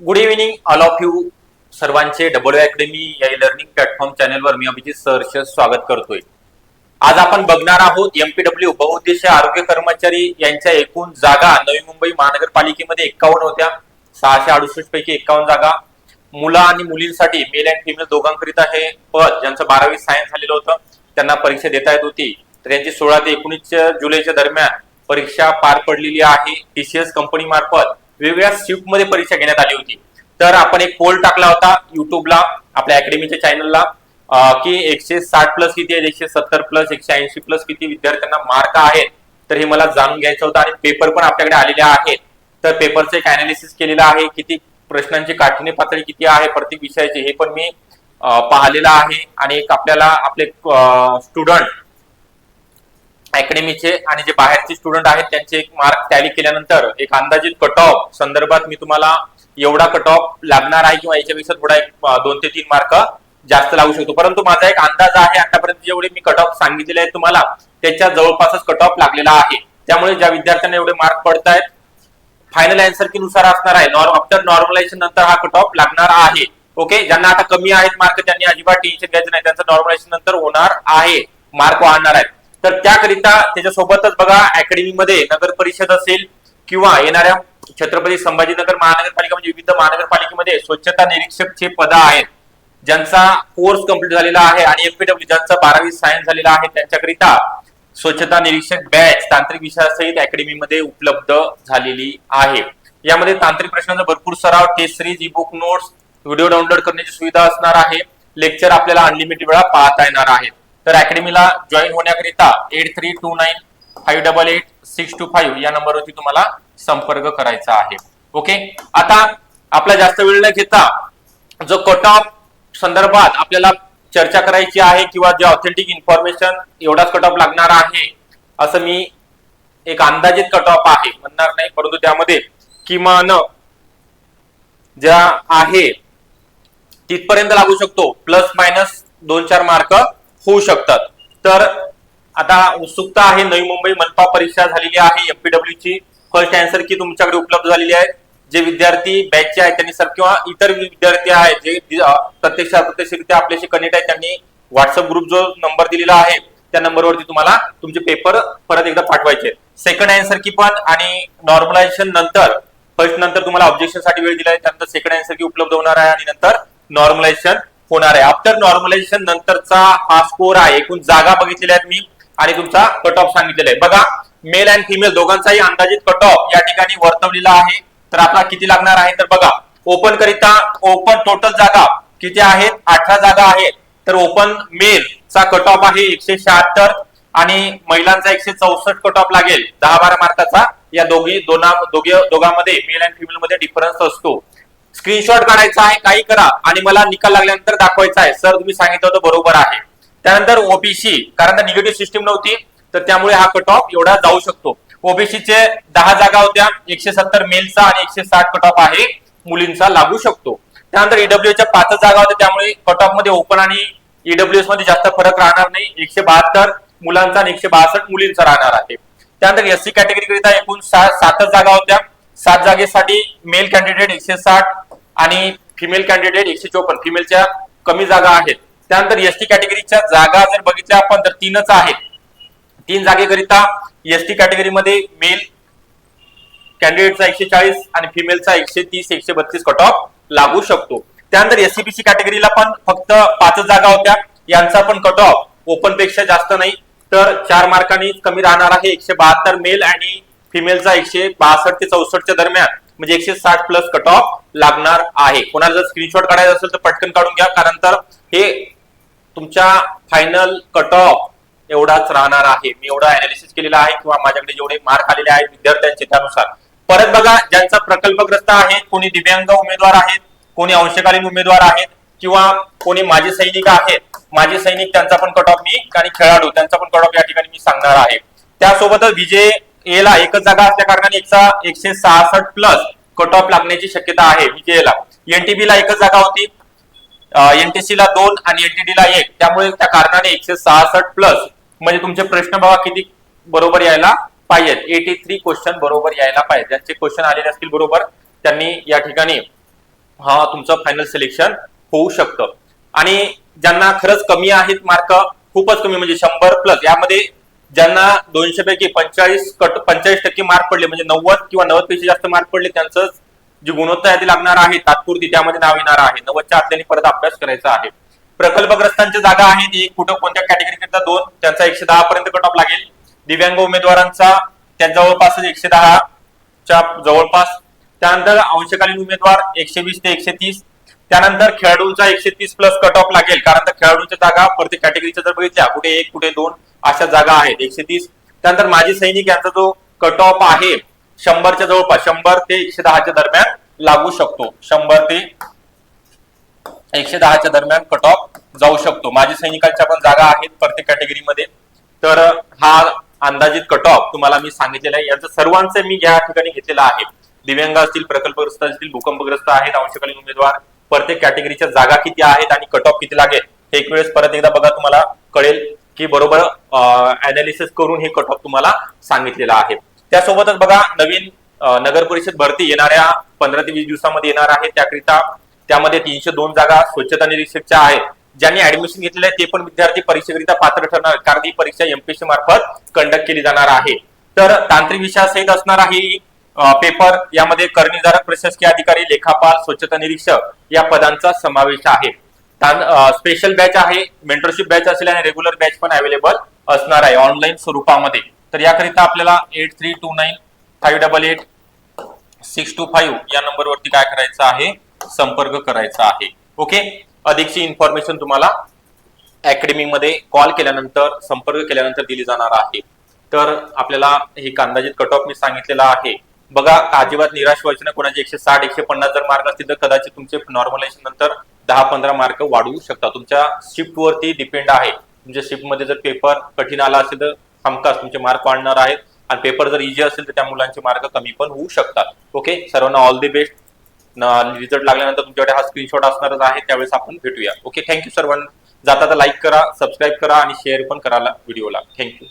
Good evening all of you सर्वांचे W academy या learning platform चॅनलवर मी अभिजित सहर्ष स्वागत करतोय. आज आपण बघणार आहोत एमपीडब्ल्यू बहुउद्देशीय आरोग्य कर्मचारी यांच्या एकूण जागा नवी मुंबई महानगरपालिकेमध्ये एक्कावन्न होत्या. सहाशे अडुसष्ट पैकी एक्कावन्न जागा. मुलं आणि मुलींसाठी मेल अँड फिमेल दोघांकरिता हे पद ज्यांचं बारावी सायन्स झालेलं होतं त्यांना परीक्षा देता येत होती. तर यांची सोळा ते एकोणीस जुलैच्या दरम्यान परीक्षा पार पडलेली आहे. टीसीएस कंपनी मार्फत. वेगवेगळ्या शिफ्टमध्ये परीक्षा घेण्यात आली होती. तर आपण एक पोल टाकला होता युट्यूबला आपल्या अकॅडमीच्या चॅनलला की एकशे साठ प्लस किती आहेत एकशे सत्तर प्लस एकशे ऐंशी प्लस किती विद्यार्थ्यांना मार्क आहेत. तर हे मला जाणून घ्यायचं होतं आणि पेपर पण आपल्याकडे आलेले आहेत. तर पेपरचं एक अनालिसिस केलेलं आहे किती प्रश्नांची काठिण्य पातळी किती आहे प्रत्येक विषयाची हे पण मी पाहिलेलं आहे. आणि एक आपल्याला आपले स्टुडंट अकॅडमीचे आणि जे बाहेरचे स्टुडंट आहेत त्यांचे एक मार्क टॅली केल्यानंतर एक अंदाजित कट ऑफ संदर्भात मी तुम्हाला एवढा कट ऑफ लागणार आहे किंवा याच्यापेक्षा थोडा एक दोन ते तीन मार्क जास्त लागू शकतो. परंतु माझा एक अंदाज आहे आतापर्यंत जेवढे मी कट ऑफ सांगितलेले आहेत तुम्हाला त्याच्या जवळपासच कट ऑफ लागलेला आहे. त्यामुळे ज्या विद्यार्थ्यांना एवढे मार्क पडत आहेत फायनल अँसरनुसार असणार आहे. आफ्टर नॉर्मलायझेशन नंतर हा कट ऑफ लागणार आहे. ओके ज्यांना आता कमी आहेत मार्क त्यांनी अजिबात टेन्शन घ्यायचं नाही. त्यांचं नॉर्मलायझेशन नंतर होणार आहे. मार्क वाढणार आहेत. तर त्याकरिता त्याच्यासोबतच बघा अकॅडमीमध्ये नगर परिषद असेल किंवा येणाऱ्या छत्रपती संभाजीनगर महानगरपालिका म्हणजे विविध महानगरपालिकेमध्ये स्वच्छता निरीक्षकचे पद आहेत. ज्यांचा कोर्स कंप्लीट झालेला आहे आणि एमपीडब्ल्यू ज्यांचा बारावी सायन्स झालेला आहे त्यांच्याकरिता स्वच्छता निरीक्षक बॅच तांत्रिक विषयासहित अकॅडमीमध्ये उपलब्ध झालेली आहे. यामध्ये तांत्रिक प्रश्नांचा भरपूर सराव test series e book notes video download करण्याची सुविधा असणार आहे. लेक्चर आपल्याला अनलिमिटेड वेळा पाहता येणार आहे तर अकॅडमीला जॉईन होण्याकरिता eight three two nine five double eight six two five या नंबरवरती तुम्हाला संपर्क करायचा आहे. ओके आता आपला जास्त वेळ न घेता जो कट ऑफ संदर्भात आपल्याला चर्चा करायची आहे किंवा जे ऑथेंटिक इन्फॉर्मेशन एवढाच कट ऑफ लागणार आहे असं मी एक अंदाजित कट ऑफ आहे म्हणणार नाही परंतु त्यामध्ये किमान ज्या आहे तिथपर्यंत लागू शकतो प्लस मायनस दोन चार मार्क होऊ शकतात. तर आता उत्सुकता आहे नवी मुंबई मनपा परीक्षा झालेली आहे एमपीडब्ल्यू ची फर्स्ट अँसर की तुमच्याकडे उपलब्ध झालेली आहे. जे विद्यार्थी बॅचचे आहेत त्यांनी सर किंवा इतर विद्यार्थी आहेत जे प्रत्यक्ष अप्रत्यक्षरित्या आपल्याशी कनेक्ट आहेत त्यांनी व्हॉट्सअप ग्रुप जो नंबर दिलेला आहे त्या नंबरवरती तुम्हाला तुमचे पेपर परत एकदा पाठवायचे. सेकंड अँसर की पण आणि नॉर्मलायझेशन नंतर फर्स्ट नंतर तुम्हाला ऑब्जेक्शनसाठी वेळ दिला आहे त्यानंतर सेकंड अँसर की उपलब्ध होणार आहे आणि नंतर नॉर्मलायझेशन होणार आहे. आफ्टर नॉर्मलायझेशन नंतरचा हा स्कोर आहे. एकूण जागा बघितलेल्या आहेत मी आणि तुमचा कट ऑफ सांगितलेला आहे. बघा मेल अँड फिमेल दोघांचाही अंदाजित कट ऑफ या ठिकाणी वर्तवलेला आहे. तर आपला किती लागणार आहे? तर बघा ओपन करिता ओपन टोटल जागा किती आहेत? अठरा जागा आहेत. तर ओपन मेल चा कट ऑफ आहे एकशे शहात्तर आणि महिलांचा एकशे चौसष्ट कट ऑफ लागेल. दहा बारा मार्काचा या दोघी दोना दोघे दोघांमध्ये मेल अँड फिमेल मध्ये डिफरन्स असतो. स्क्रीनशॉट काढायचा आहे काही करा. आणि मला निकाल लागल्यानंतर दाखवायचा आहे. सर तुम्ही सांगितलं होतं बरोबर आहे. त्यानंतर ओबीसी कारण निगेटिव्ह सिस्टीम नव्हती तर त्यामुळे हा कट ऑफ एवढा जाऊ शकतो. ओबीसीचे दहा जागा होत्या. एकशे सत्तर मेलचा आणि एकशे साठ कट ऑफ आहे मुलींचा लागू शकतो. त्यानंतर ईडब्ल्यूच्या पाच जागा होत्या त्यामुळे कट ऑफमध्ये ओपन आणि ईडब्ल्यूएसमध्ये जास्त फरक राहणार नाही. एकशे बहात्तर मुलांचा आणि एकशे बासष्ट मुलींचा राहणार आहे. त्यानंतर एससी कॅटेगरी करिता एकूण सातच जागा होत्या. सात जागेसाठी मेल कॅन्डिडेट एकशे साठ आणि फिमेल कॅन्डिडेट एकशे चोपन्न. फिमेलच्या कमी जागा आहेत. त्यानंतर एसटी कॅटेगरीच्या जागा जर बघितल्या आपण तर तीनच आहेत. तीन जागेकरिता एसटी कॅटेगरीमध्ये मेल कॅन्डिडेटचा एकशे चाळीस आणि फिमेलचा एकशे तीस एकशे बत्तीस कट ऑफ लागू शकतो. त्यानंतर एससीबीसी कॅटेगरीला पण फक्त पाचच जागा होत्या. यांचा पण कट ऑफ ओपनपेक्षा जास्त नाही. तर चार मार्कांनी कमी राहणार आहे एकशे बहात्तर मेल आणि फिमेलचा एकशे बासष्ट ते चौसष्टच्या दरम्यान. म्हणजे एकशे साठ प्लस कट ऑफ लागणार आहे. कोणाला जर स्क्रीनशॉट काढायचा असेल तर पटकन काढून घ्या कारण तर हे तुमच्या फायनल कट ऑफ एवढाच राहणार आहे. मी एवढा अनालिसिस केलेला आहे किंवा माझ्याकडे जेवढे मार्क आलेले आहेत विद्यार्थ्यांचे त्यानुसार. परत बघा ज्यांचा प्रकल्पग्रस्त आहे कोणी दिव्यांग उमेदवार आहेत कोणी अंशकालीन उमेदवार आहेत किंवा कोणी माजी सैनिक आहेत माजी सैनिक त्यांचा पण कट ऑफ मी आणि खेळाडू त्यांचा पण कट ऑफ या ठिकाणी मी सांगणार आहे. त्यासोबतच विजय ए ला एकच जागा असल्या कारणाने एकचा एकशे सहासष्ट प्लस कट ऑफ लागण्याची शक्यता आहे विजयला एनटीबी ला. एकच जागा होती. एनटीसी ला दोन आणि एनटीडी ला एक. त्यामुळे त्या कारणाने एकशे सहासष्ट प्लस म्हणजे तुमचे प्रश्न बघा किती बरोबर यायला पाहिजेत. एटी थ्री क्वेश्चन बरोबर यायला पाहिजे ज्यांचे क्वेश्चन आलेले असतील बरोबर त्यांनी या ठिकाणी हा तुमचं फायनल सिलेक्शन होऊ शकतं. आणि ज्यांना खरंच कमी आहेत मार्क खूपच कमी म्हणजे शंभर प्लस यामध्ये ज्यांना दोनशे पैकी पंचेचाळीस कट पंचेचाळीस टक्के मार्क पडले म्हणजे नव्वद किंवा नव्वदपेक्षा जास्त मार्क पडले त्यांचं जी गुणवत्ता यादी लागणार आहे तात्पुरती त्यामध्ये नाव येणार आहे. नव्वदच्या आतल्याने परत अभ्यास करायचा आहे. प्रकल्पग्रस्तांच्या जागा आहेत एक कुठं कोणत्या कॅटेगरीकरता दोन त्यांचा एकशे दहा पर्यंत कट ऑफ लागेल. दिव्यांग उमेदवारांचा त्या जवळपास एकशे दहा च्या जवळपास. त्यानंतर अंशकालीन उमेदवार एकशे वीस ते एकशे तीस. त्यानंतर खेळाडूंचा एकशे तीस प्लस कट ऑफ लागेल. कारण तर खेळाडूंच्या जागा प्रत्येक कॅटेगरीच्या जर बघितल्या कुठे एक कुठे दोन अशा जागा आहेत एकशे तीस. त्यानंतर माजी सैनिक यांचा जो कट ऑफ आहे शंभरच्या जवळपास शंभर ते एकशे दहाच्या दरम्यान लागू शकतो. शंभर ते एकशे दहाच्या दरम्यान कट ऑफ जाऊ शकतो. माजी सैनिकांच्या पण जागा आहेत प्रत्येक कॅटेगरीमध्ये तर हा अंदाजित कट ऑफ तुम्हाला मी सांगितलेला आहे. यांचं सर्वांचं मी या ठिकाणी घेतलेला आहे. दिव्यांग असतील प्रकल्पग्रस्त असतील भूकंपग्रस्त आहेत अंशकालीन उमेदवार प्रत्येक कॅटेगरीच्या जागा किती आहेत आणि कट ऑफ किती लागेल हे एक वेळेस परत एकदा बघा तुम्हाला कळेल की बरोबर अनालिसिस करून हे कट ऑफ तुम्हाला सांगितलेलं आहे. त्यासोबतच बघा नवीन नगर परिषद भरती येणाऱ्या पंधरा ते वीस दिवसामध्ये येणार आहे. त्याकरिता त्यामध्ये तीनशे दोन जागा स्वच्छता निरीक्षकच्या आहेत. ज्यांनी ऍडमिशन घेतलेलं आहे ते पण विद्यार्थी परीक्षेकरिता पात्र ठरणार कारण ही परीक्षा एमपीएससी मार्फत कंडक्ट केली जाणार आहे. तर तांत्रिक विषयासहित असणार ही पेपर यामध्ये कर्णधारक प्रशासकीय अधिकारी लेखापाल स्वच्छता निरीक्षक या पदांचा समावेश आहे. स्पेशल बॅच आहे मेंटरशिप बॅच असेल आणि रेग्युलर बॅच पण अवेलेबल असणार आहे ऑनलाईन स्वरूपामध्ये. तर याकरिता आपल्याला eight three two nine five double eight six two five या नंबरवरती काय करायचं आहे? संपर्क करायचा आहे. ओके अधिकची इन्फॉर्मेशन तुम्हाला अकॅडमी मध्ये कॉल केल्यानंतर संपर्क केल्यानंतर दिली जाणार आहे. तर आपल्याला हे अंदाजित कट ऑफ मी सांगितलेला आहे. बघा अजिबात निराश व्हायचं नाही. कोणाचे एकशे साठ एकशे पन्नास जर मार्क असतील तर कदाचित तुमचे नॉर्मलायझेशन नंतर दहा पंधरा मार्क वाढवू शकता. तुमच्या शिफ्ट वरती डिपेंड आहे. तुमच्या शिफ्टमध्ये जर पेपर कठीण आला असेल तर हमखास तुमचे मार्क वाढणार आहेत. आणि पेपर जर इझी असेल तर त्या मुलांचे मार्क कमी पण होऊ शकतात. ओके सर्वांना ऑल दी बेस्ट रिझल्ट लागल्यानंतर तुमच्याकडे हा स्क्रीनशॉट असणारच आहे त्यावेळेस आपण भेटूया. ओके थँक्यू सर्वांना. जाता तर लाईक करा सबस्क्राईब करा आणि शेअर पण करा व्हिडिओला थँक्यू